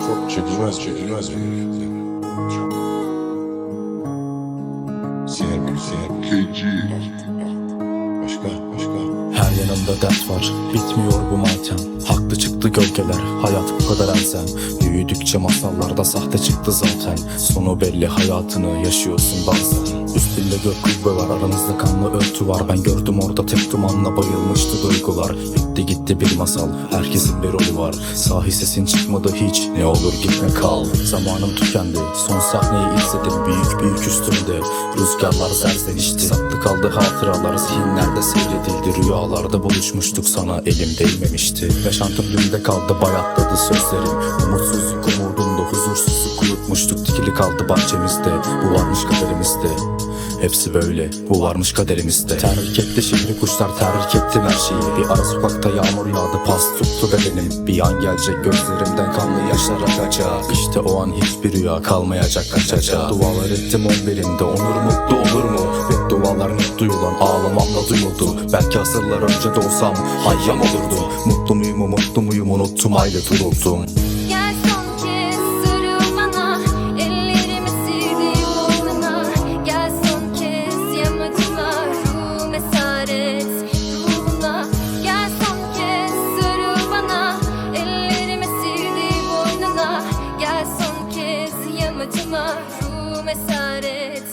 Çok çekilmez, çekilmez mi? Çok. Sinir, sinir. Keci yanımda dert var. Bitmiyor bu matem Haklı çıktı gölgeler Hayat bu kadar elzem. Büyüdükçe masallarda sahte çıktı zaten. Sonu belli hayatını yaşıyorsun bazen. Üstünde gök kubbe var aranızda kanlı örtü var. Ben gördüm orada tek dumanla bayılmıştı duygular. Bitti gitti bir masal Herkesin bir rolü var. Sahi sesin çıkmadı hiç Ne olur gitme kal. Zamanım tükendi Son sahneyi izledim Büyük büyük üstümde. Rüzgarlar serzenişti kaldı hatıralar Zihinlerde seyredildi. Rüyalarda buluşmuştuk sana Elim değmemişti. Yaşantım dümde kaldı Bayatladı sözlerim. Umutsuzluk umudumda Huzursuzluk uyutmuştuk Dikili kaldı bahçemizde Bu varmış kaderimizde. Hepsi böyle, bu varmış kaderimizde. Terk etti şehri kuşlar, terk ettim her şeyi. Bir ara sokakta yağmur yağdı, pas tuttu bedenim. Bir an gelecek gözlerimden kanlı yaşlar akacak. İşte o an hiçbir rüya kalmayacak kaçacak. Dualar ettim on birinde, onur mutlu olur mu? Ve dualar mutlu yulan, ağlamamla duyuldu. Belki asırlar önce doğsam hayyam olurdum Mutlu muyum, mutlu muyum unuttum aile duruldum Gel son kez sarıl bana Ellerimi sildi boynuna Gel son kez yamacıma Ruhum esaret Gel son kez sarıl bana Ellerimi sildi boynuna. Gel son kez yamacıma Ruhum esaret